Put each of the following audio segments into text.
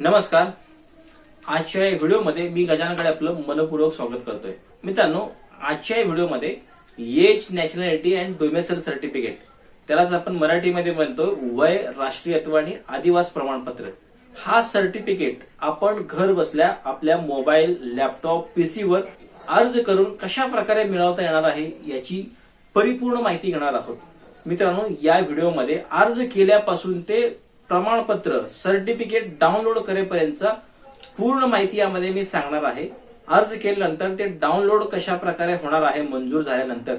नमस्कार. आजच्या या व्हिडिओमध्ये मी गजानकडे आपलं मनपूर्वक स्वागत करतोय. मित्रांनो आजच्या या व्हिडिओमध्ये age nationality and domicile certificate त्यालाच आपण मराठीमध्ये म्हणतो वय राष्ट्रीयत्व आणि आदिवास प्रमाणपत्र. हा सर्टिफिकेट आपण घर बसल्या आपल्या मोबाईल लॅपटॉप पीसीवर अर्ज करून कशा प्रकारे मिळवता येणार आहे याची परिपूर्ण माहिती घेणार आहोत. मित्रांनो या व्हिडिओमध्ये अर्ज केल्यापासून ते प्रमाणपत्र सर्टिफिकेट डाउनलोड करेपर्यंतचा पूर्ण माहिती यामध्ये मी सांगणार आहे. अर्ज केल्यानंतर ते डाउनलोड कशा प्रकारे होणार आहे मंजूर झाल्यानंतर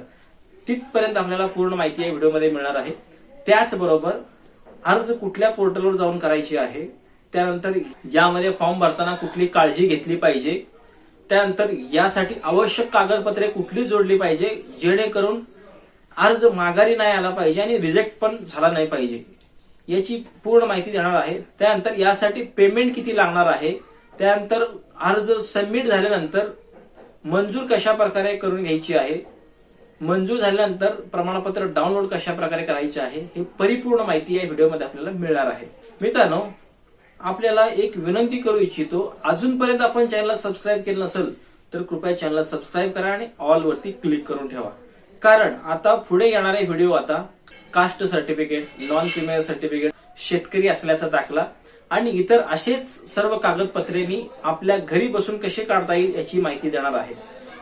तिथपर्यंत आपल्याला पूर्ण माहिती या व्हिडिओमध्ये मिळणार आहे. त्याचबरोबर अर्ज कुठल्या पोर्टलवर जाऊन करायची आहे त्यानंतर यामध्ये फॉर्म भरताना कुठली काळजी घेतली पाहिजे त्यानंतर यासाठी आवश्यक कागदपत्रे कुठली जोडली पाहिजे जेणेकरून अर्ज माघारी नाही आला पाहिजे आणि रिजेक्ट पण झाला नाही पाहिजे. याची पूर्ण माहिती देणार आहे. त्यानंतर यासाठी पेमेंट किती लागणार आहे? त्यानंतर अर्ज सबमिट झाल्यानंतर मंजूर कशा प्रकारे करून घ्यायची आहे? मंजूर झाल्यानंतर प्रमाणपत्र डाउनलोड कशा प्रकारे करायचे आहे? हे परिपूर्ण माहिती या व्हिडिओमध्ये आपल्याला मिळणार आहे. मित्रांनो आपल्याला एक विनंती करू इच्छितो अजूनपर्यंत आपण चॅनलला सबस्क्राईब केलं नसेल तर कृपया चॅनलला सबस्क्राईब करा आणि ऑल वरती क्लिक करून ठेवा. कारण आता पुढे येणारे व्हिडिओ आता caste certificate non criminal certificate शेतकरी असल्याचा दाखला आणि इतर असेच सर्व कागदपत्रे मी आपल्या घरी बसून कसे काढता येईल याची माहिती देणार आहे.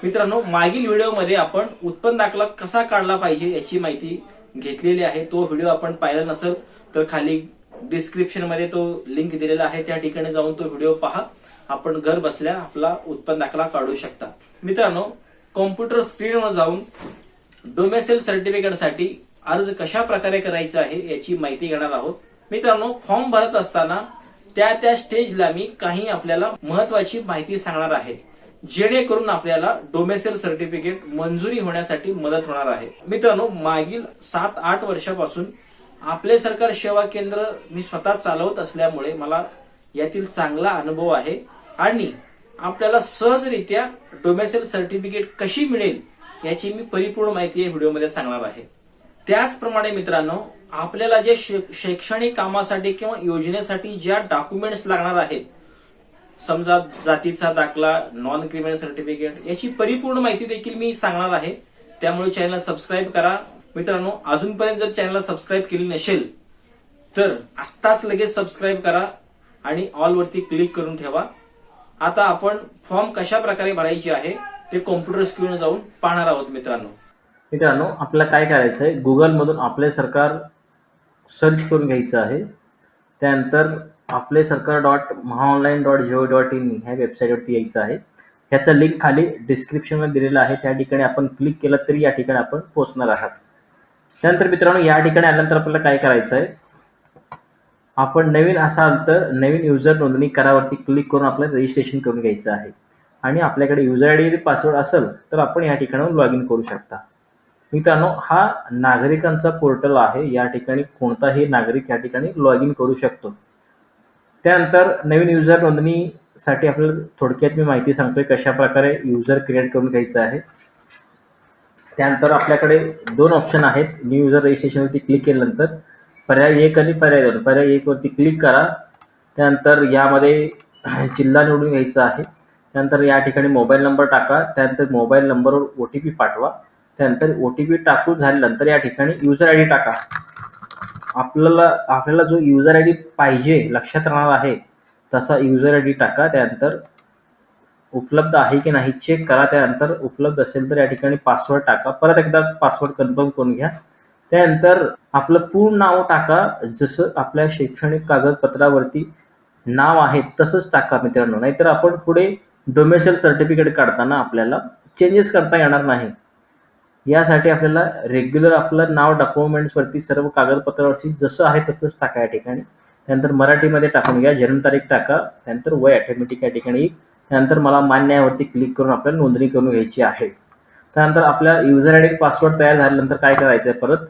मित्रांनो मागील व्हिडिओमध्ये आपण उत्पन्न दाखला कसा काढला पाहिजे याची माहिती घेतलेली आहे. तो व्हिडिओ आपण पाहिला नसेल तर खाली डिस्क्रिप्शनमध्ये तो लिंक दिलेला आहे. त्या ठिकाणी जाऊन तो व्हिडिओ पहा. आपण घर बसल्या आपला उत्पन्न दाखला काढू शकता. मित्रांनो कॉम्प्युटर स्क्रीनवर जाऊन डोमेसेल सर्टिफिकेटसाठी अर्ज कशा प्रकारे करायचा आहे याची माहिती घेणार आहोत. मित्रांनो फॉर्म भरत असताना त्या त्या स्टेजला मी काही आपल्याला महत्वाची माहिती सांगणार आहे जेणेकरून आपल्याला डोमेसेल सर्टिफिकेट मंजुरी होण्यासाठी मदत होणार आहे. मित्रांनो मागील सात आठ वर्षापासून आपले सरकार सेवा केंद्र मी स्वतः चालवत असल्यामुळे मला यातील चांगला अनुभव आहे आणि आपल्याला सहजरित्या डोमेसेल सर्टिफिकेट कशी मिळेल याची मी परिपूर्ण माहिती या व्हिडिओमध्ये सांगणार आहे. त्याचप्रमाणे मित्रांनो आपल्याला जे शै- शैक्षणिक कामासाठी किंवा योजनेसाठी ज्या डॉक्युमेंट्स लागणार आहेत समजा जातीचा दाखला नॉन क्रिमिनल सर्टिफिकेट याची परिपूर्ण माहिती देखील मी सांगणार आहे. त्यामुळे चॅनलला सबस्क्राईब करा. मित्रांनो अजूनपर्यंत जर चॅनलला सबस्क्राईब केली नसेल तर आत्ताच लगेच सबस्क्राईब करा आणि ऑलवरती क्लिक करून ठेवा. आता आपण फॉर्म कशा प्रकारे भरायची आहे ते कॉम्प्युटर स्क्रीनवर जाऊन पाहणार आहोत मित्रांनो. मित्रांनो आपल्याला काय करायचं आहे? गुगलमधून आपले सरकार सर्च करून घ्यायचं आहे. त्यानंतर Aaple Sarkar dot Mahaonline dot gov dot in ह्या वेबसाईटवरती यायचं आहे. ह्याचा लिंक खाली डिस्क्रिप्शनमध्ये दिलेला आहे. त्या ठिकाणी आपण क्लिक केलं तरी या ठिकाणी आपण पोहोचणार आहात. त्यानंतर मित्रांनो या ठिकाणी आल्यानंतर आपल्याला काय करायचं आहे? आपण नवीन असाल तर नवीन युजर नोंदणी करावरती क्लिक करून आपल्याला रजिस्ट्रेशन करून घ्यायचं आहे. आणि आपल्याकडे युजर आय डी पासवर्ड असेल तर आपण या ठिकाणाहून लॉग इन करू शकता. मित्रांनो हा नागरिकांचा पोर्टल आहे. या ठिकाणी कोणताही नागरिक या ठिकाणी लॉग इन करू शकतो. त्यानंतर नवीन युजर नोंदणीसाठी आपल्याला थोडक्यात मी माहिती सांगतोय कशा प्रकारे युजर क्रिएट करून घ्यायचं आहे. त्यानंतर आपल्याकडे दोन ऑप्शन आहेत. न्यू युजर रजिस्ट्रेशनवरती क्लिक केल्यानंतर पर्याय एक आणि पर्याय दोन. पर्याय एक वरती क्लिक करा. त्यानंतर यामध्ये जिल्हा निवडून घ्यायचा आहे. त्यानंतर या ठिकाणी मोबाईल नंबर टाका. त्यानंतर मोबाईल नंबरवर ओ टी पी पाठवा. त्यानंतर ओ टी पी टाकून झाल्यानंतर या ठिकाणी युजर आय डी टाका. आपल्याला आपल्याला जो युजर आय डी पाहिजे लक्षात राहणार आहे तसा युजर आय डी टाका. त्यानंतर उपलब्ध आहे की नाही चेक करा. त्यानंतर उपलब्ध असेल तर या ठिकाणी पासवर्ड टाका. परत एकदा पासवर्ड कन्फर्म करून घ्या. त्यानंतर आपलं पूर्ण नाव टाका. जसं आपल्या शैक्षणिक कागदपत्रावरती नाव आहे तसंच टाका मित्रांनो. नाहीतर आपण पुढे डोमेसल सर्टिफिकेट काढताना आपल्याला चेंजेस करता येणार नाही. यासाठी आपल्याला रेग्युलर आपलं नाव डॉक्युमेंट्सवरती सर्व कागदपत्रावरती जसं आहे तसंच टाका या ठिकाणी. त्यानंतर मराठीमध्ये टाकून घ्या जन्मतारीख टाका त्यानंतर वय ऑटोमॅटिक या ठिकाणी. येईल त्यानंतर मला मान्य यावरती क्लिक करून आपल्याला नोंदणी करून घ्यायची आहे. त्यानंतर आपल्या युजर आय डी पासवर्ड तयार झाल्यानंतर काय करायचं आहे परत?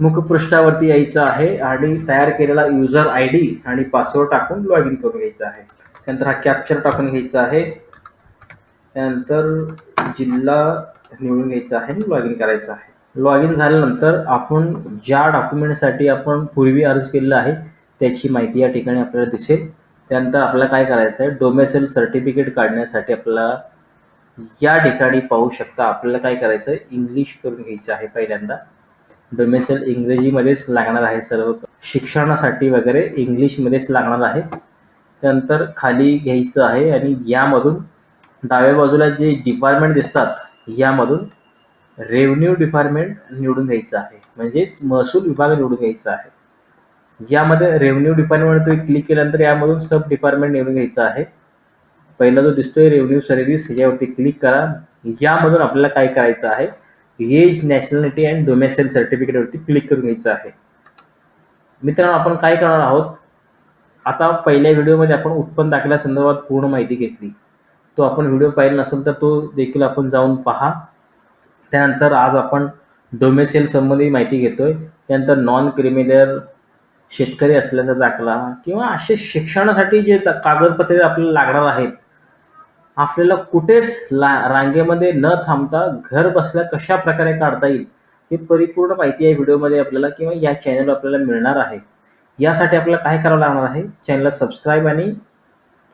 मुखपृष्ठावरती यायचं आहे आणि तयार केलेला युजर आय डी आणि पासवर्ड टाकून लॉग इन करून घ्यायचा आहे. त्यानंतर हा कॅप्चर टाकून घ्यायचा आहे. त्यानंतर जिल्हा निवडून घ्यायचं आहे आणि लॉग इन करायचं आहे. लॉग इन झाल्यानंतर आपण ज्या डॉक्युमेंटसाठी आपण पूर्वी अर्ज केलेला आहे त्याची माहिती या ठिकाणी आपल्याला दिसेल. त्यानंतर आपल्याला काय करायचं आहे डोमेसेल सर्टिफिकेट काढण्यासाठी आपल्याला या ठिकाणी पाहू शकता आपल्याला काय करायचं आहे इंग्लिश करून घ्यायचं आहे पहिल्यांदा. डोमेसेल इंग्रजीमध्येच लागणार आहे सर्व शिक्षणासाठी वगैरे इंग्लिशमध्येच लागणार आहे. त्यानंतर खाली घ्यायचं आहे आणि यामधून डाव्या बाजूला जे डिपार्टमेंट दिसतात यामधून रेव्हन्यू डिपार्टमेंट निवडून घ्यायचं आहे. म्हणजेच महसूल विभाग निवडून घ्यायचा आहे. यामध्ये रेव्हन्यू डिपार्टमेंट तुम्ही क्लिक केल्यानंतर यामधून सब डिपार्टमेंट निवडून घ्यायचं आहे. पहिला जो दिसतोय रेव्हन्यू सर्व्हिस यावरती क्लिक करा. यामधून आपल्याला काय करायचं आहे? एज नॅशनॅलिटी अँड डोमेसाईल सर्टिफिकेटवरती क्लिक करून घ्यायचं आहे. मित्रांनो आपण काय करणार आहोत? आता पहिल्या व्हिडिओमध्ये आपण उत्पन्न दाखल्यासंदर्भात पूर्ण माहिती घेतली. तो आपण व्हिडिओ पाहिला नसेल तर तो देखील आपण जाऊन पहा. त्यानंतर आज आपण डोमेसेल संबंधी माहिती घेतोय. त्यानंतर नॉन क्रिमिनल शेतकरी असल्याचा दाखला किंवा असे शिक्षणासाठी जे कागदपत्रे आपल्याला लागणार आहेत आपल्याला कुठेच ला रांगेमध्ये न थांबता घर बसल्या कशा प्रकारे काढता येईल ही परिपूर्ण माहिती या व्हिडिओमध्ये आपल्याला किंवा या चॅनलवर आपल्याला मिळणार आहे. यासाठी आपल्याला काय करावं लागणार आहे? चॅनलला सबस्क्राईब आणि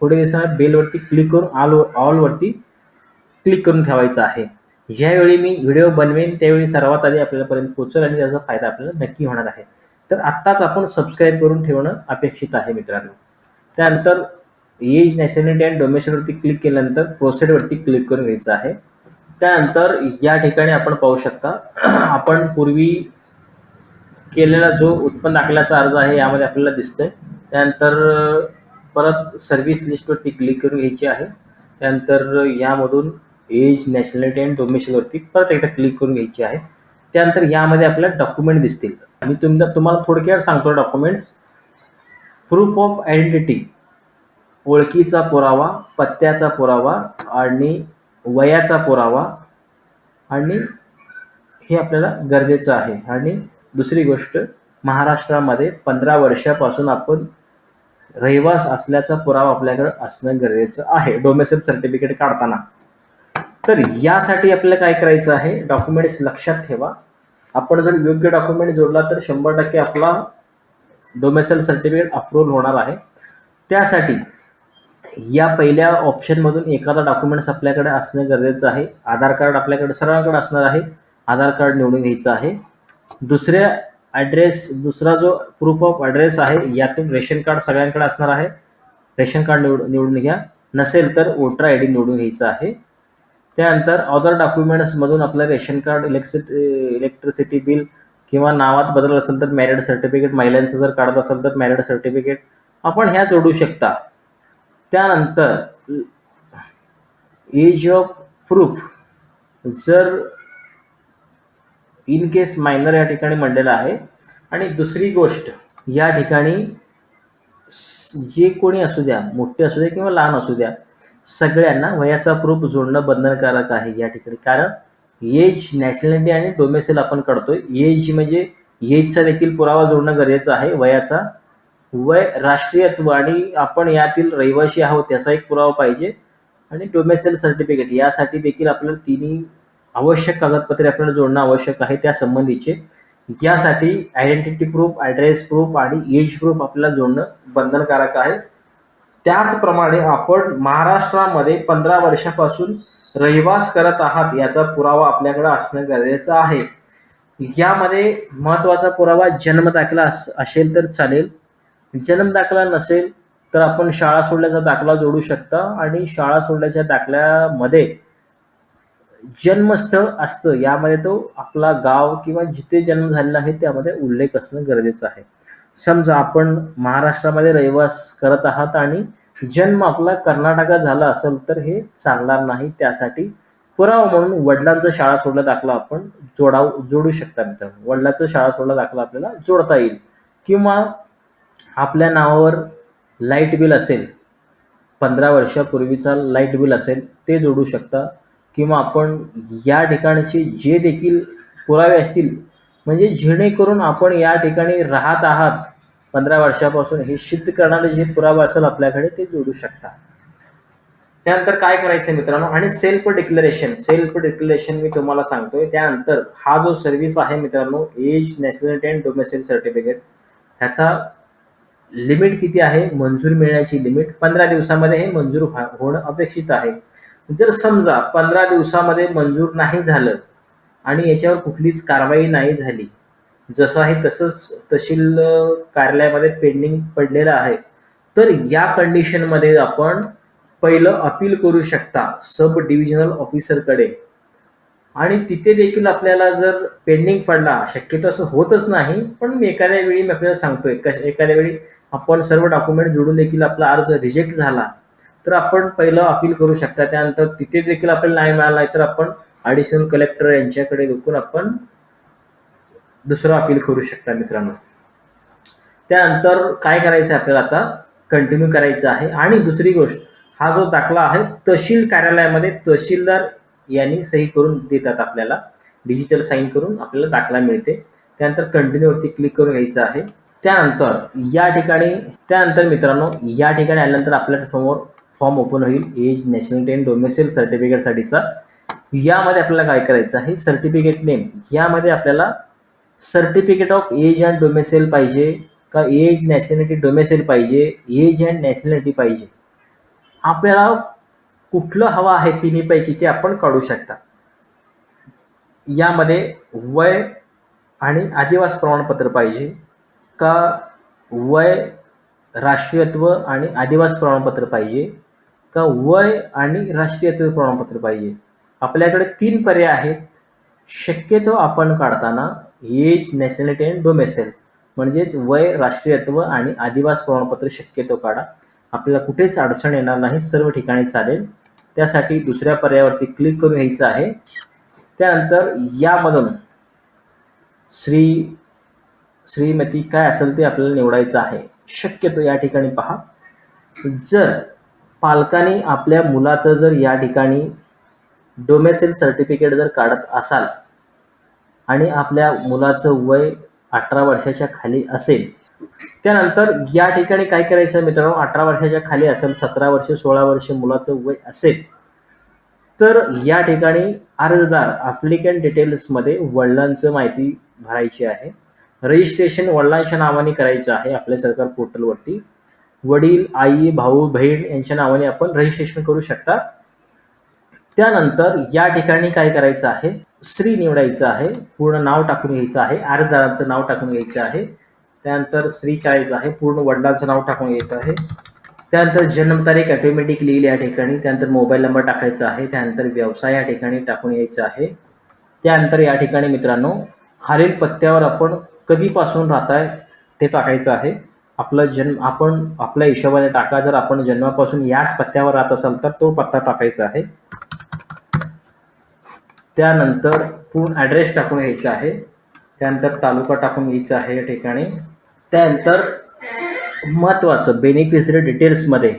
थोडे दिवसांना बेलवरती क्लिक करून ऑल ऑलवरती क्लिक करून ठेवायचं आहे. ज्यावेळी मी व्हिडिओ बनवेन त्यावेळी सर्वात आधी आपल्यापर्यंत पोहोचेल आणि त्याचा फायदा आपल्याला नक्की होणार आहे. तर आत्ताच आपण सबस्क्राईब करून ठेवणं अपेक्षित आहे मित्रांनो. त्यानंतर एज नॅशनॅलिटी अँड डोमेशनवरती क्लिक केल्यानंतर प्रोसेडवरती क्लिक करून घ्यायचं आहे. त्यानंतर या ठिकाणी आपण पाहू शकता आपण पूर्वी केलेला जो उत्पन्न दाखल्याचा अर्ज आहे यामध्ये आपल्याला दिसतंय. त्यानंतर परत सर्व्हिस लिस्टवरती क्लिक करून घ्यायची आहे. त्यानंतर यामधून एज नॅशनॅलिटी अँड डोमेशनवरती परत एकदा क्लिक करून घ्यायची आहे. त्यानंतर यामध्ये आपल्याला डॉक्युमेंट दिसतील. मी तुमच्या तुम्हाला थोडक्यात सांगतो डॉक्युमेंट्स प्रूफ ऑफ आयडेंटिटी ओळखीचा पुरावा पत्त्याचा पुरावा आणि वयाचा पुरावा आणि हे आपल्याला गरजेचं आहे. आणि दुसरी गोष्ट महाराष्ट्रामध्ये पंधरा वर्षापासून आपण रहिवास असल्याचा पुरावा आपल्याकडे असणं गरजेचं आहे. डोमेसिल सर्टिफिकेट काढताना. तर यासाठी आपल्याला काय करायचं आहे? डॉक्युमेंट्स लक्षात ठेवा. आपण जर योग्य डॉक्युमेंट जोडला तर शंभर टक्के आपला डोमेसेल सर्टिफिकेट अप्रूव्ह होणार आहे. त्यासाठी या पहिल्या ऑप्शनमधून एखादा डॉक्युमेंट्स आपल्याकडे असणं गरजेचं आहे. आधार कार्ड आपल्याकडे सर्वांकडे असणार आहे. आधार कार्ड निवडून घ्यायचं आहे. दुसऱ्या ॲड्रेस दुसरा जो प्रूफ ऑफ ॲड्रेस आहे यातून रेशन कार्ड सगळ्यांकडे असणार आहे. रेशन कार्ड निवड निवडून घ्या. नसेल तर वोटर आय डी निवडून घ्यायचं आहे. त्यानंतर अदर डॉक्युमेंट्समधून आपलं ration card electricity electricity bill किंवा नावात बदल असेल तर मॅरिड सर्टिफिकेट महिलांचं जर काढत असेल तर मॅरिड सर्टिफिकेट आपण ह्या जोडू शकता. त्यानंतर एज ऑफ प्रूफ जर इन केस मायनर या ठिकाणी म्हणलेलं आहे. आणि दुसरी गोष्ट या ठिकाणी जे कोणी असू द्या मोठे असू द्या किंवा लहान असू द्या सगळ्यांना वयाचा प्रूफ जोडणं बंधनकारक आहे या ठिकाणी. कारण एज नॅशनॅलिटी आणि डोमेसेल आपण काढतोय. एज म्हणजे एजचा देखील पुरावा जोडणं गरजेचं आहे. वयाचा वय राष्ट्रीयत्व आणि आपण यातील रहिवासी आहोत त्याचा एक पुरावा पाहिजे. आणि डोमेसेल सर्टिफिकेट यासाठी देखील आपल्याला तिन्ही आवश्यक कागदपत्रे आपल्याला जोडणं आवश्यक आहे त्या संबंधीचे. यासाठी आयडेंटिटी प्रूफ ॲड्रेस प्रूफ आणि एज प्रूफ आपल्याला जोडणं बंधनकारक आहे. त्याचप्रमाणे आपण महाराष्ट्रामध्ये पंधरा वर्षापासून रहिवास करत आहात याचा पुरावा आपल्याकडे असणं गरजेचं आहे. यामध्ये महत्त्वाचा पुरावा जन्मदाखला दाखला असेल तर चालेल. जन्मदाखला नसेल तर आपण शाळा सोडल्याचा दाखला जोडू शकता आणि शाळा सोडल्याच्या दाखल्यामध्ये जन्मस्थळ असतं. यामध्ये तो आपला गाव किंवा जिथे जन्म झालेला आहे त्यामध्ये उल्लेख असणं गरजेचं आहे. समजा आपण महाराष्ट्रामध्ये रहिवास करत आहात आणि जन्म आपला कर्नाटकात झाला असेल तर हे चालणार नाही. त्यासाठी पुरावा म्हणून वडिलांचा शाळा सोडला दाखला आपण जोडाव जोडू शकता मित्रांनो. वडिलांचा शाळा सोडला दाखला आपल्याला जोडता येईल. किंवा आपल्या नावावर लाइट बिल असेल पंधरा वर्षापूर्वीचा लाइट बिल असेल ते जोडू शकता. किंवा आपण या ठिकाणचे जे देखील पुरावे असतील म्हणजे जेणेकरून आपण या ठिकाणी राहत आहात पंधरा वर्षापासून हे सिद्ध करणारे जे पुरावा असेल आपल्याकडे ते जोडू शकता. त्यानंतर काय करायचं मित्रांनो? आणि सेल्फ डिक्लेरेशन सेल्फ डिक्लेरेशन मी तुम्हाला सांगतोय त्यानंतर हा जो सर्व्हिस आहे मित्रांनो age nationality and domicile certificate ह्याचा लिमिट किती आहे? मंजूर मिळण्याची लिमिट पंधरा दिवसामध्ये हे मंजूर होणं अपेक्षित आहे. जर समजा पंधरा दिवसामध्ये मंजूर नाही झालं आणि याच्यावर कुठलीच कारवाई नाही झाली जसं आहे तसंच तहसील कार्यालयामध्ये पेंडिंग पडलेलं आहे तर या कंडिशनमध्ये आपण पहिलं अपील करू शकता सब डिव्हिजनल ऑफिसरकडे आणि तिथे देखील आपल्याला जर पेंडिंग पडला शक्यतो असं होतच नाही पण मी एखाद्या वेळी मी आपल्याला सांगतोय कश- एखाद्या वेळी आपण सर्व डॉक्युमेंट जोडून देखील आपला अर्ज रिजेक्ट झाला तर आपण पहिलं अपील करू शकता. त्यानंतर तिथे देखील आपल्याला नाही मिळाला नाही तर आपण ॲडिशनल कलेक्टर यांच्याकडे देखून आपण दुसरं अपील करू शकता मित्रांनो. त्यानंतर काय करायचं आपल्याला आता? कंटिन्यू करायचं आहे. आणि दुसरी गोष्ट हा जो दाखला आहे तहसील कार्यालयामध्ये तहसीलदार यांनी सही करून देतात आपल्याला. डिजिटल साईन करून आपल्याला दाखला मिळते. त्यानंतर कंटिन्यूवरती क्लिक करून घ्यायचं आहे. त्यानंतर या ठिकाणी त्यानंतर मित्रांनो या ठिकाणी आल्यानंतर आपल्यासमोर फॉर्म ओपन होईल. एज नॅशनॅलिटी अँड डोमेसिल सर्टिफिकेटसाठीचा यामध्ये आपल्याला काय करायचं आहे? सर्टिफिकेट नेम यामध्ये आपल्याला certificate of age and domicile पाहिजे का एज नॅशनॅलिटी डोमेसेल पाहिजे? एज अँड नॅशनॅलिटी पाहिजे. आपल्याला कुठलं हवं आहे तिन्हीपैकी ते आपण काढू शकता. यामध्ये वय आणि आदिवास प्रमाणपत्र पाहिजे का वय राष्ट्रीयत्व आणि आदिवास प्रमाणपत्र पाहिजे? का वय आणि राष्ट्रीयत्व प्रमाणपत्र पाहिजे? आपल्याकडे तीन पर्याय आहेत. शक्यतो आपण काढताना एज नॅशनॅलिटी अँड डोमेसेल म्हणजेच वय राष्ट्रीयत्व आणि आदिवास प्रमाणपत्र शक्यतो काढा. आपल्याला कुठेच अडचण येणार नाही. सर्व ठिकाणी चालेल. त्यासाठी दुसऱ्या पर्यायावरती क्लिक करून घ्यायचं आहे. त्यानंतर यामधून श्री श्रीमती काय असेल ते आपल्याला निवडायचं आहे. शक्यतो या ठिकाणी पहा. जर पालकांनी आपल्या मुलाचं जर या ठिकाणी डोमेसेल सर्टिफिकेट जर काढत असाल आणि आपल्या मुलाचं वय अठरा वर्षाच्या खाली असेल त्यानंतर या ठिकाणी काय करायचं मित्रांनो? अठरा वर्षाच्या खाली असेल सतरा वर्ष सोळा वर्ष मुलाचं वय असेल तर या ठिकाणी अर्जदार अप्लिकंट डिटेल्समध्ये वडिलांचं माहिती भरायची आहे. रजिस्ट्रेशन वडिलांच्या नावाने करायचं आहे आपल्या सरकार पोर्टलवरती वडील आई भाऊ बहीण यांच्या नावाने आपण रजिस्ट्रेशन करू शकता. त्यानंतर या ठिकाणी काय करायचं आहे? श्री निवडायचं आहे. पूर्ण नाव टाकून घ्यायचं आहे. अर्जदारांचं नाव टाकून घ्यायचं आहे. त्यानंतर श्री करायचं आहे. पूर्ण वडिलांचं नाव टाकून घ्यायचं आहे. त्यानंतर जन्मतारीख ऑटोमॅटिक लिहिली या ठिकाणी. त्यानंतर मोबाईल नंबर टाकायचा आहे. त्यानंतर व्यवसाय या ठिकाणी टाकून यायचा आहे. त्यानंतर या ठिकाणी मित्रांनो खालील पत्त्यावर आपण कधीपासून राहताय ते टाकायचं आहे. आपला जन्म आपण आपल्या हिशोबाने टाका. जर आपण जन्मापासून याच पत्त्यावर राहत असाल तर तो पत्ता टाकायचा आहे. त्यानंतर पूर्ण ॲड्रेस टाकून घ्यायचा आहे. त्यानंतर तालुका टाकून घ्यायचा आहे या ठिकाणी. त्यानंतर महत्त्वाचं बेनिफिशरी डिटेल्समध्ये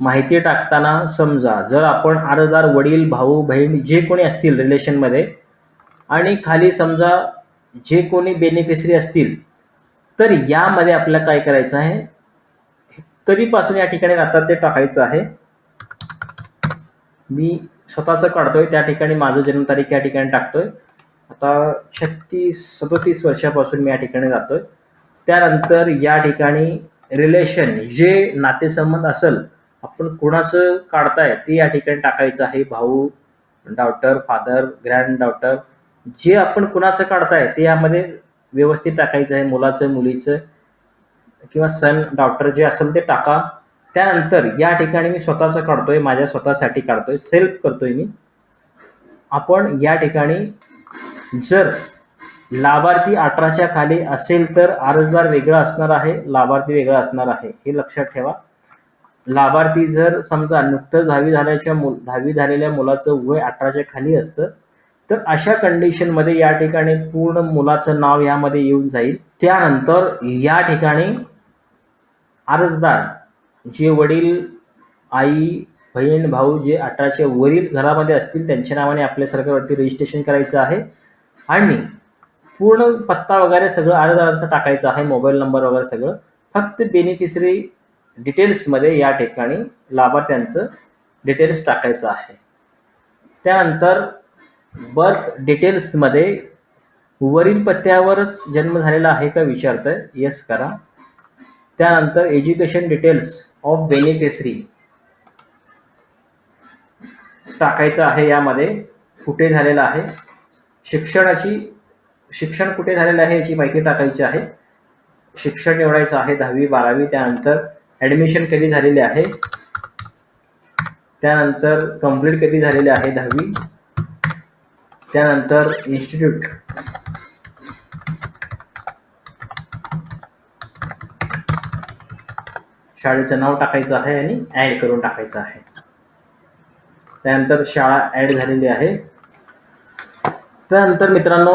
माहिती टाकताना समजा जर आपण अर्जदार वडील भाऊ बहीण जे कोणी असतील रिलेशनमध्ये आणि खाली समजा जे कोणी बेनिफिशरी असतील तर यामध्ये आपल्याला काय करायचं आहे? कधीपासून या ठिकाणी आता ते टाकायचं आहे? मी स्वतःचं काढतोय त्या ठिकाणी माझं जन्मतारीख या ठिकाणी टाकतोय. आता छत्तीस सदोतीस वर्षापासून मी या ठिकाणी जातोय त्यानंतर या ठिकाणी रिलेशन जे नातेसंबंध असेल आपण कोणाचं काढताय ते या ठिकाणी टाकायचं आहे. भाऊ डॉटर फादर ग्रँड डॉटर जे आपण कुणाचं काढताय ते यामध्ये व्यवस्थित टाकायचं आहे मुलाचं मुलीचं किंवा सन डॉक्टर जे असेल ते टाका. त्यानंतर या ठिकाणी मी स्वतःचं काढतोय माझ्या स्वतःसाठी काढतोय सेल्फ करतोय मी. आपण या ठिकाणी जर लाभार्थी अठराच्या खाली असेल तर अर्जदार वेगळा असणार आहे लाभार्थी वेगळा असणार आहे हे लक्षात ठेवा. लाभार्थी जर समजा नुकतंच दहावी झाल्याच्या मुल दहावी झालेल्या मुलाचं वय अठराच्या खाली असतं तर अशा कंडिशनमध्ये या ठिकाणी पूर्ण मुलाचं नाव यामध्ये येऊन जाईल. त्यानंतर या ठिकाणी अर्जदार जे वडील आई बहीण भाऊ जे अठराच्या वरील घरामध्ये असतील त्यांच्या नावाने आपल्या सरकारवरती रजिस्ट्रेशन करायचं आहे. आणि पूर्ण पत्ता वगैरे सगळं अर्जदारांचं टाकायचं आहे मोबाईल नंबर वगैरे सगळं. फक्त बेनिफिशरी डिटेल्समध्ये या ठिकाणी लाभार्थ्यांचं डिटेल्स टाकायचं आहे. त्यानंतर बर्थ डिटेल्समध्ये वरील पत्त्यावरच जन्म झालेला आहे का विचारतंय. येस करा. त्यानंतर एज्युकेशन डिटेल्स ऑफ बेनिफिशरी टाकायचं आहे यामध्ये. कुठे झालेलं आहे? शिक्षणाची शिक्षण कुठे झालेलं आहे याची माहिती टाकायची आहे. शिक्षण निवडायचं आहे दहावी बारावी. त्यानंतर ॲडमिशन कधी झालेले आहे? त्यानंतर कंप्लीट कधी झालेले आहे दहावी? त्यानंतर इन्स्टिट्यूट शाळेचं नाव टाकायचं आहे आणि ॲड करून टाकायचं आहे. त्यानंतर शाळा ॲड झालेली आहे. त्यानंतर मित्रांनो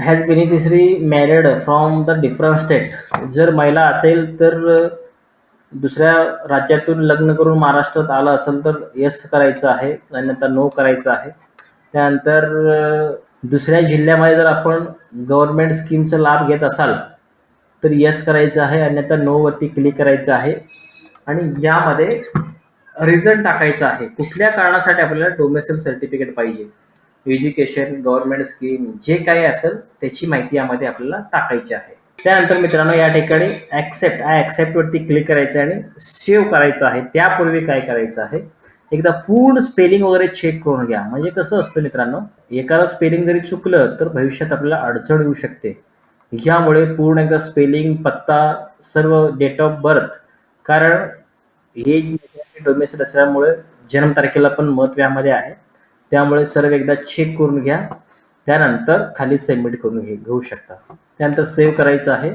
has beneficiary married from the different state जर महिला असेल तर दुसऱ्या राज्यातून लग्न करून महाराष्ट्रात आलं असेल तर यस करायचं आहे. त्यानंतर नो करायचं आहे. त्यानंतर दुसऱ्या जिल्ह्यामध्ये जर आपण गव्हर्नमेंट स्कीमचा लाभ घेत असाल तर यस करायचं आहे अन्यथा नोवरती क्लिक करायचं आहे. आणि यामध्ये रिझन टाकायचं आहे. कुठल्या कारणासाठी आपल्याला डोमेसिल सर्टिफिकेट पाहिजे? एज्युकेशन गव्हर्नमेंट स्कीम जे काही असेल त्याची माहिती यामध्ये आपल्याला टाकायची आहे. त्यानंतर मित्रांनो या ठिकाणी ॲक्सेप्ट आय वरती क्लिक करायचं आहे आणि सेव्ह करायचं आहे. त्यापूर्वी काय करायचं आहे? एकदा पूर्ण स्पेलिंग वगैरे चेक करून घ्या. म्हणजे कसं असतं मित्रांनो एकाला स्पेलिंग जरी चुकलं तर भविष्यात आपल्याला अडचण येऊ शकते. यामुळे पूर्ण एकदा स्पेलिंग पत्ता सर्व डेट ऑफ बर्थ कारण हे डोमेसिल असल्यामुळे जन्मतारखेला पण महत्त्व यामध्ये आहे. त्यामुळे सर्व एकदा चेक करून घ्या. त्यानंतर खाली सबमिट करून घे घेऊ शकता. त्यानंतर सेव्ह करायचं आहे.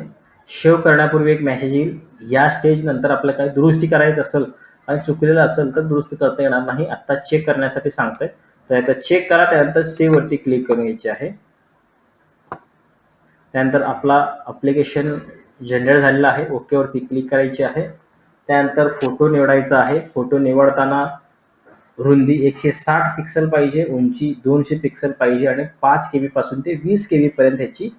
सेव्ह करण्यापूर्वी एक मेसेज येईल. या स्टेज नंतर आपल्याला काही दुरुस्ती करायचं असेल आणि चुकलेलं असेल तर दुरुस्ती करता येणार नाही. आत्ता चेक करण्यासाठी सांगतोय. तर आता चेक करा त्यानंतर सेव्ह वरती क्लिक करून घ्यायची आहे. त्यानंतर आपला अप्लिकेशन जनरेट झालेला आहे. ओके वरती क्लिक करायची आहे. त्यानंतर फोटो निवडायचा आहे. फोटो निवडताना रुंदी एकशे साठ पिक्सल पाहिजे उंची दोनशे पिक्सल पाहिजे आणि पाच के पासून ते वीस के पर्यंत ह्याची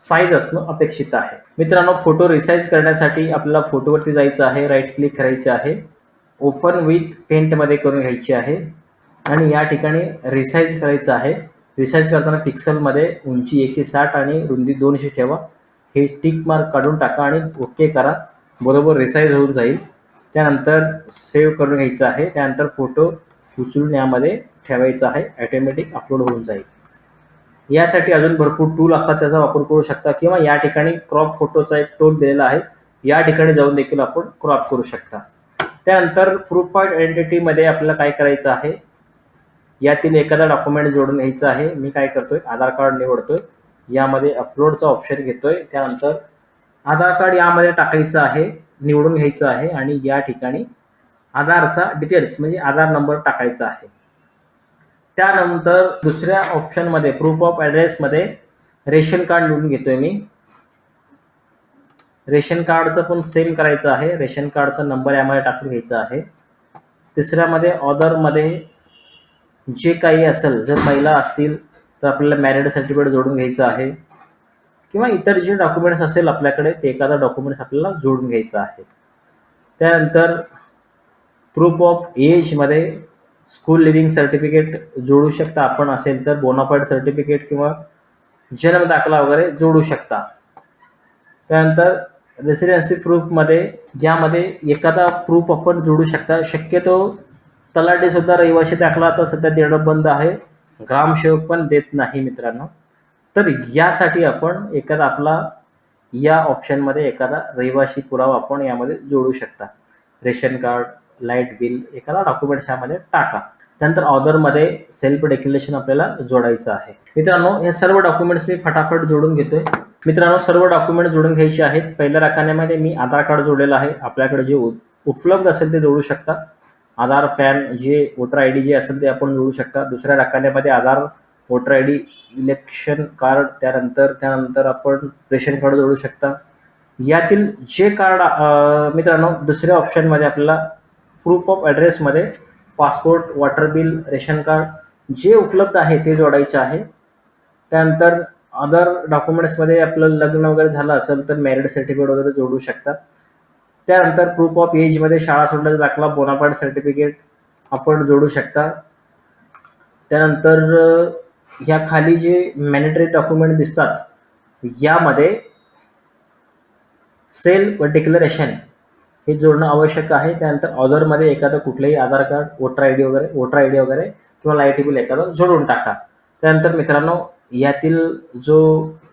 साईज असणं अपेक्षित आहे. मित्रांनो फोटो रिसाईज करण्यासाठी आपल्याला फोटोवरती जायचं आहे. राईट क्लिक करायचे आहे. ओपन विथ पेंटमध्ये करून घ्यायची आहे. आणि या ठिकाणी रिसाईज करायचं आहे. रिसाईज करताना पिक्सलमध्ये उंची एकशे साठ आणि रुंदी दोनशे ठेवा. हे टिक मार्क काढून टाका आणि ओके करा. बरोबर रिसाईज होऊन जाईल. त्यानंतर सेव्ह करून घ्यायचं आहे. त्यानंतर फोटो उचलून यामध्ये ठेवायचा आहे. ॲटोमॅटिक अपलोड होऊन जाईल. यासाठी अजून भरपूर टूल असतात. त्याचा वापर करू शकता किंवा या ठिकाणी क्रॉप फोटोचा एक टूल दिलेला आहे. या ठिकाणी जाऊन देखील आपण क्रॉप करू शकता. त्यानंतर प्रूफ ऑफ आयडेंटिटीमध्ये आपल्याला काय करायचं आहे? यातील एखादा डॉक्युमेंट जोडून घ्यायचं आहे. मी काय करतोय? आधार कार्ड निवडतोय. यामध्ये अपलोडचा ऑप्शन घेतोय. त्यानंतर आधार कार्ड यामध्ये टाकायचं आहे निवडून घ्यायचं आहे आणि या ठिकाणी आधारचा डिटेल्स म्हणजे आधार नंबर टाकायचा आहे. त्यानंतर दुसऱ्या ऑप्शनमध्ये प्रूफ ऑफ ॲड्रेसमध्ये रेशन कार्ड निवडून घेतोय मी. रेशन कार्डचं पण सेम करायचं आहे. रेशन कार्डचा नंबर यामध्ये टाकून घ्यायचा आहे. तिसऱ्यामध्ये ऑदरमध्ये जे काही असेल जर महिला असतील तर आपल्याला मॅरिड सर्टिफिकेट जोडून घ्यायचं आहे. किंवा इतर जे डॉक्युमेंट्स असेल आपल्याकडे ते एखादा डॉक्युमेंट्स आपल्याला जोडून घ्यायचं आहे. त्यानंतर प्रूफ ऑफ एजमध्ये स्कूल लिव्हिंग सर्टिफिकेट जोडू शकता आपण असेल तर बोनाफाईड सर्टिफिकेट किंवा जन्म दाखला वगैरे जोडू शकता. त्यानंतर रेसिडेन्सी प्रूफमध्ये यामध्ये एखादा प्रूफ आपण जोडू शकता. शक्यतो तलाठी सुद्धा रहिवासी दाखला आता सध्या देणं बंद आहे. ग्रामसेवक पण देत नाही मित्रांनो. तर यासाठी आपण एखादा आपला या ऑप्शनमध्ये एखादा रहिवासी पुरावा आपण यामध्ये जोडू शकता. रेशन कार्ड लाइट बिल एखादा डॉक्युमेंट्स यामध्ये टाका. त्यानंतर ऑदरमध्ये सेल्फ डेक्युलेशन आपल्याला जोडायचं आहे. मित्रांनो हे सर्व डॉक्युमेंट्स मी फटाफट जोडून घेतोय. मित्रांनो सर्व डॉक्युमेंट जोडून घ्यायचे आहेत. पहिल्या राखान्यामध्ये मी आधार कार्ड जोडलेलं आहे. आपल्याकडे जे उपलब्ध असेल ते जोडू शकता. आधार पॅन जे वोटर आय डी जे असेल ते आपण जोडू शकता. दुसऱ्या राखान्यामध्ये Aadhaar voter I D election card त्यानंतर त्यानंतर आपण रेशन कार्ड जोडू शकता. यातील जे कार्ड मित्रांनो दुसऱ्या ऑप्शनमध्ये आपल्याला proof of ॲड्रेसमध्ये passport water bill ration card जे उपलब्ध आहे ते जोडायचे आहे. त्यानंतर अदर डॉक्युमेंट्समध्ये आपलं लग्न वगैरे झालं असेल तर मॅरिड सर्टिफिकेट वगैरे जोडू शकता त्यानंतर प्रूफ ऑफ एजमध्ये शाळा सोडल्याचा दाखला बोनाफाईड सर्टिफिकेट आपण जोडू शकता. त्यानंतर ह्या खाली जे मॅनेटरी डॉक्युमेंट दिसतात यामध्ये सेल व डिक्लरेशन हे जोडणं आवश्यक आहे. त्यानंतर ऑदरमध्ये एखादं कुठलंही Aadhaar card voter I D वगैरे वोटर आय डी वगैरे किंवा लाईटी बिल एखादं जोडून टाका. त्यानंतर मित्रांनो यातील जो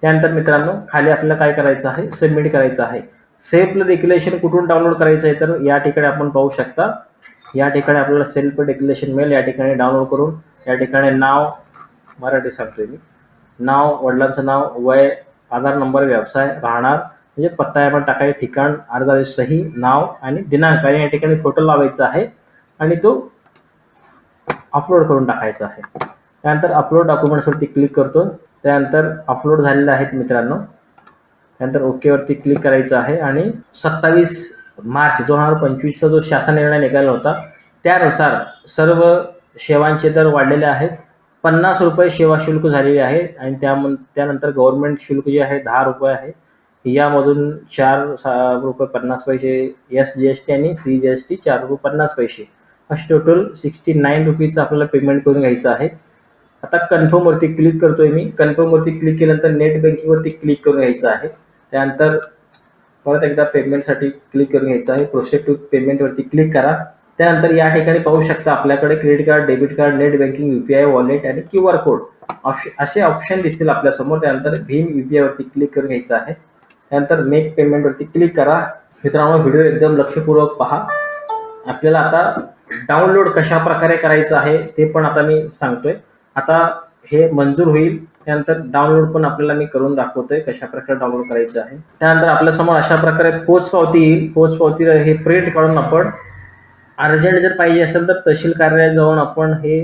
त्यानंतर मित्रांनो खाली आपल्याला काय करायचं आहे? सबमिट करायचं आहे. सेल्फ डिक्लेरेशन कुठून डाउनलोड करायचं आहे तर या ठिकाणी आपण पाहू शकता. या ठिकाणी आपल्याला सेल्फ डिक्लेरेशन मिळेल. या ठिकाणी डाउनलोड करून या ठिकाणी नाव मराठी सांगतोय मी. नाव वडिलांचं नाव वय आधार नंबर व्यवसाय राहणार म्हणजे पत्ता आपण टाकायचं ठिकाण अर्जाची सही नाव आणि दिनांक. आणि या ठिकाणी फोटो लावायचा आहे आणि तो अपलोड करून टाकायचा आहे. त्यानंतर अपलोड डॉक्युमेंट्सवरती क्लिक करतो. त्यानंतर अपलोड झालेले आहेत मित्रांनो. त्यानंतर ओकेवरती क्लिक करायचं आहे आणि सत्तावीस मार्च दोन हजार पंचवीसचा जो शासन निर्णय निघाला होता त्यानुसार सर्व सेवांचे दर वाढलेले आहेत. पन्नास रुपये सेवा शुल्क झालेले आहे आणि त्या त्यानंतर गव्हर्नमेंट शुल्क जे आहे दहा रुपये आहे. यामधून चार रुपये पन्नास पैसे एस जी एस टी आणि सी जी एस टी चार रुपये पन्नास पैसे. असे टोटल सिक्स्टी नाईन रुपीजचं आपल्याला पेमेंट करून घ्यायचं आहे. आता कन्फर्मवरती क्लिक करतोय मी. कन्फर्मवरती क्लिक केल्यानंतर नेट बँकिंगवरती क्लिक करून घ्यायचं आहे. त्यानंतर परत एकदा पेमेंटसाठी क्लिक करून घ्यायचं आहे. प्रोसेस टू पेमेंटवरती क्लिक करा. त्यानंतर या ठिकाणी पाहू शकता आपल्याकडे credit card debit card net banking UPI wallet आणि क्यू आर कोड असे ऑप्शन दिसतील आपल्यासमोर. त्यानंतर भीम युपीआय वरती क्लिक करून घ्यायचं आहे. त्यानंतर मेक पेमेंटवरती क्लिक करा. मित्रांनो व्हिडिओ एकदम लक्षपूर्वक पहा. आपल्याला आता डाउनलोड कशा प्रकारे करायचं आहे ते पण आता मी सांगतोय. आता हे मंजूर होईल त्यानंतर डाउनलोड पण आपल्याला मी करून दाखवतोय कशा प्रकारे डाउनलोड करायचं आहे. त्यानंतर आपल्यासमोर अशा प्रकारे पोच पावती येईल. पोच पावती हे प्रिंट काढून आपण अर्जंट जर पाहिजे असेल तर तहसील कार्यालयात जाऊन आपण हे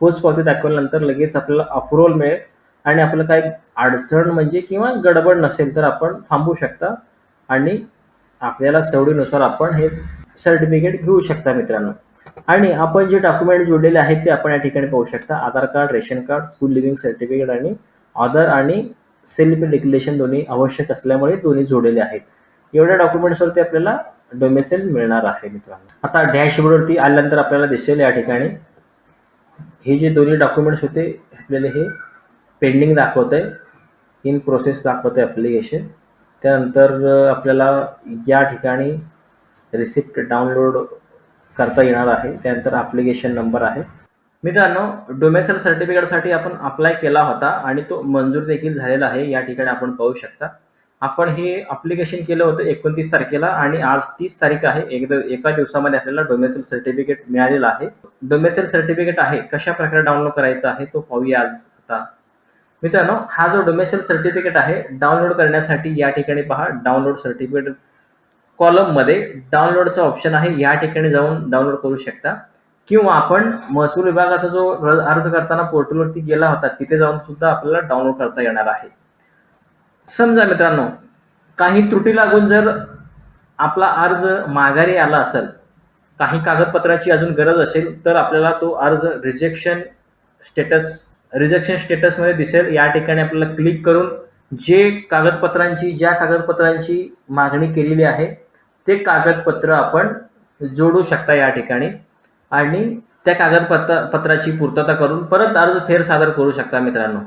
पोच पावती दाखवल्यानंतर लगेच आपल्याला अप्रुव्हल मिळेल. आणि आपलं काही अडचण म्हणजे किंवा गडबड नसेल तर आपण थांबू शकता. आणि आपल्याला सवडीनुसार आपण हे सर्टिफिकेट घेऊ शकता मित्रांनो. आणि आपण जे डॉक्युमेंट जोडलेले आहेत ते आपण या ठिकाणी पाहू शकता. Aadhaar card ration card school leaving certificate आणि आधार आणि सेल्फ डिक्लेरेशन दोन्ही आवश्यक असल्यामुळे दोन्ही जोडलेले आहेत. एवढ्या डॉक्युमेंट्सवरती आपल्याला डोमेसेल मिळणार आहे मित्रांनो. आता डॅशबोर्डवरती आल्यानंतर आपल्याला दिसेल या ठिकाणी. हे जे दोन्ही डॉक्युमेंट्स होते आपल्याला हे पेंडिंग दाखवत आहे इन प्रोसेस दाखवत आहे ॲप्लिकेशन त्यानंतर आपल्याला या ठिकाणी रिसिप्ट डाउनलोड करता येणार आहे. त्यानंतर ॲप्लिकेशन नंबर आहे. मित्रांनो डोमेसेल सर्टिफिकेटसाठी आपण अप्लाय केला होता आणि तो मंजूर देखील झालेला आहे. या ठिकाणी आपण पाहू शकता. आपण हे अप्लिकेशन केलं होतं एकोणतीस तारखेला आणि आज तीस तारीख आहे. एकदा एका दिवसामध्ये आपल्याला डोमेसेल सर्टिफिकेट मिळालेलं आहे. डोमेसेल सर्टिफिकेट आहे कशा प्रकारे डाउनलोड करायचा आहे तो पाहूया आज आता. मित्रांनो हा जो डोमेसेल सर्टिफिकेट आहे डाउनलोड करण्यासाठी या ठिकाणी पहा. डाउनलोड सर्टिफिकेट कॉलममध्ये डाउनलोडचा ऑप्शन आहे. या ठिकाणी जाऊन डाउनलोड करू शकता. किंवा आपण महसूल विभागाचा जो अर्ज करताना पोर्टलवरती गेला होता तिथे जाऊन सुद्धा आपल्याला डाउनलोड करता येणार आहे. समजा मित्रांनो काही त्रुटी लागून जर आपला अर्ज माघारी आला असेल काही कागदपत्राची अजून गरज असेल तर आपल्याला तो अर्ज रिजेक्शन स्टेटस रिजेक्शन स्टेटसमध्ये दिसेल. या ठिकाणी आपल्याला क्लिक करून जे कागदपत्रांची ज्या कागदपत्रांची मागणी केलेली आहे ते कागदपत्र आपण जोडू शकता या ठिकाणी. आणि त्या कागदपत्र पत्राची पूर्तता करून परत अर्ज फेर सादर करू शकता मित्रांनो.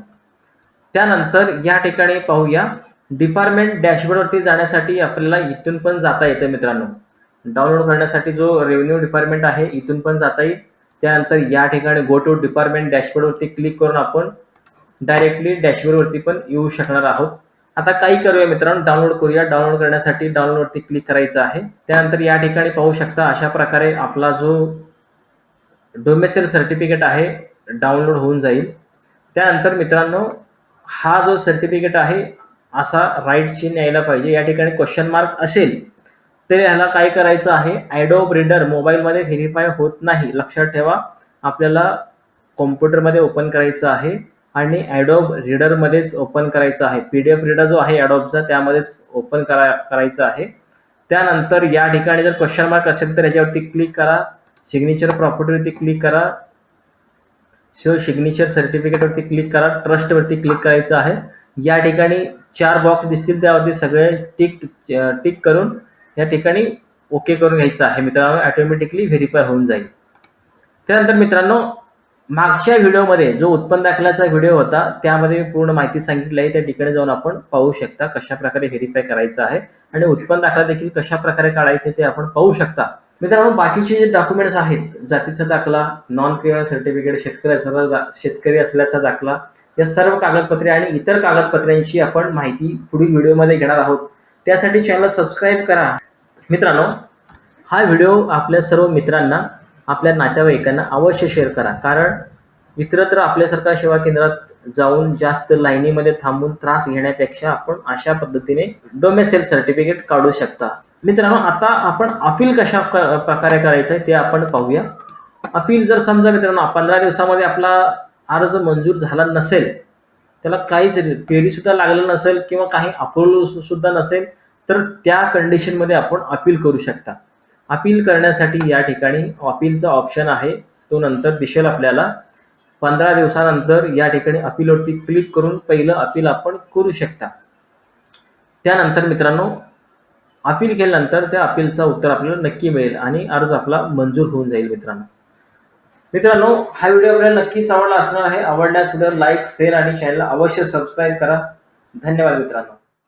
त्यानंतर या ठिकाणी पाहूया. डिपार्टमेंट डॅशबोर्डवरती जाण्यासाठी आपल्याला इथून पण जाता येतं मित्रांनो. डाउनलोड करण्यासाठी जो रेव्हेन्यू डिपार्टमेंट आहे इथून पण जाता येईल. त्यानंतर या ठिकाणी गो टू डिपार्टमेंट डॅशबोर्डवरती क्लिक करून आपण डायरेक्टली डॅशबोर्डवरती पण येऊ शकणार आहोत. आता काही करूया मित्रांनो डाउनलोड करूया. डाउनलोड करण्यासाठी डाउनलोडवरती क्लिक करायचं आहे. त्यानंतर या ठिकाणी पाहू शकता अशा प्रकारे आपला जो डोमेसेल सर्टिफिकेट आहे डाउनलोड होऊन जाईल. त्यानंतर मित्रांनो हा जो सर्टिफिकेट आहे असा राईट चिन्ह यायला पाहिजे. या ठिकाणी क्वेश्चन मार्क असेल तर ह्याला काय करायचं आहे? आयडोब रीडर मोबाईलमध्ये व्हेरीफाय होत नाही. लक्षात ठेवा आपल्याला कॉम्प्युटरमध्ये ओपन करायचं आहे. आणि ॲडोब रीडरमध्येच ओपन करायचं आहे. पी डी एफ रीडर जो आहे ॲडोबचा त्यामध्येच ओपन करा करायचं आहे. त्यानंतर या ठिकाणी जर क्वेश्चन मार्क असेल तर याच्यावरती क्लिक करा. सिग्नेचर प्रॉपर्टीवरती क्लिक करा. शो सिग्नेचर सर्टिफिकेटवरती क्लिक करा. ट्रस्टवरती क्लिक करायचं आहे. या ठिकाणी चार बॉक्स दिसतील त्यावरती सगळे टिक टिक करून या ठिकाणी ओके करून घ्यायचं आहे. मित्रांनो ऑटोमॅटिकली व्हेरीफाय होऊन जाईल. त्यानंतर मित्रांनो मागच्या व्हिडिओमध्ये जो उत्पन्न दाखल्याचा व्हिडिओ होता त्यामध्ये मी पूर्ण माहिती सांगितली आहे. त्या ठिकाणी जाऊन आपण पाहू शकता कशा प्रकारे व्हेरीफाय करायचं आहे आणि उत्पन्न दाखला देखील कशा प्रकारे काढायचे ते आपण पाहू शकता. मित्रांनो बाकीचे जे डॉक्युमेंट्स आहेत जातीचा दाखला नॉन क्लिअर सर्टिफिकेट शेतकरी शेतकरी असल्याचा दाखला या सर्व कागदपत्रे आणि इतर कागदपत्रांची आपण माहिती पुढील व्हिडिओमध्ये घेणार आहोत. त्यासाठी चॅनल सबस्क्राईब करा. मित्रांनो हा व्हिडिओ आपल्या सर्व मित्रांना आपल्या नातेवाईकांना अवश्य शेअर करा. कारण इतरत्र आपल्यासारख्या सेवा केंद्रात जाऊन जास्त लाईनीमध्ये थांबून त्रास घेण्यापेक्षा आपण अशा पद्धतीने डोमेसेल सर्टिफिकेट काढू शकता. मित्रांनो आता आपण अपील कशा प्रकारे करायचं आहे ते आपण पाहूया. अपील जर समजा मित्रांनो पंधरा दिवसामध्ये आपला अर्ज मंजूर झाला नसेल त्याला काहीच फेरी सुद्धा लागलं नसेल किंवा काही अप्रुव्हल सुद्धा नसेल तर त्या कंडिशनमध्ये आपण अपील करू शकता. अपील करण्यासाठी या ठिकाणी अपीलचा ऑप्शन आहे. तो नंतर दिसेल आपल्याला. पंधरा दिवसानंतर या ठिकाणी अपीलवरती क्लिक करून पहिलं अपील आपण करू शकता. त्यानंतर मित्रांनो अपील केल्यानंतर त्या अपीलचा उत्तर आपल्याला नक्की मिळेल आणि अर्ज आपला मंजूर होऊन जाईल मित्रांनो. मित्रांनो हा व्हिडिओ आपल्याला नक्कीच आवडला असणार आहे. आवडल्यास व्हिडिओ लाईक शेअर आणि चॅनलला अवश्य सबस्क्राईब करा. धन्यवाद मित्रांनो.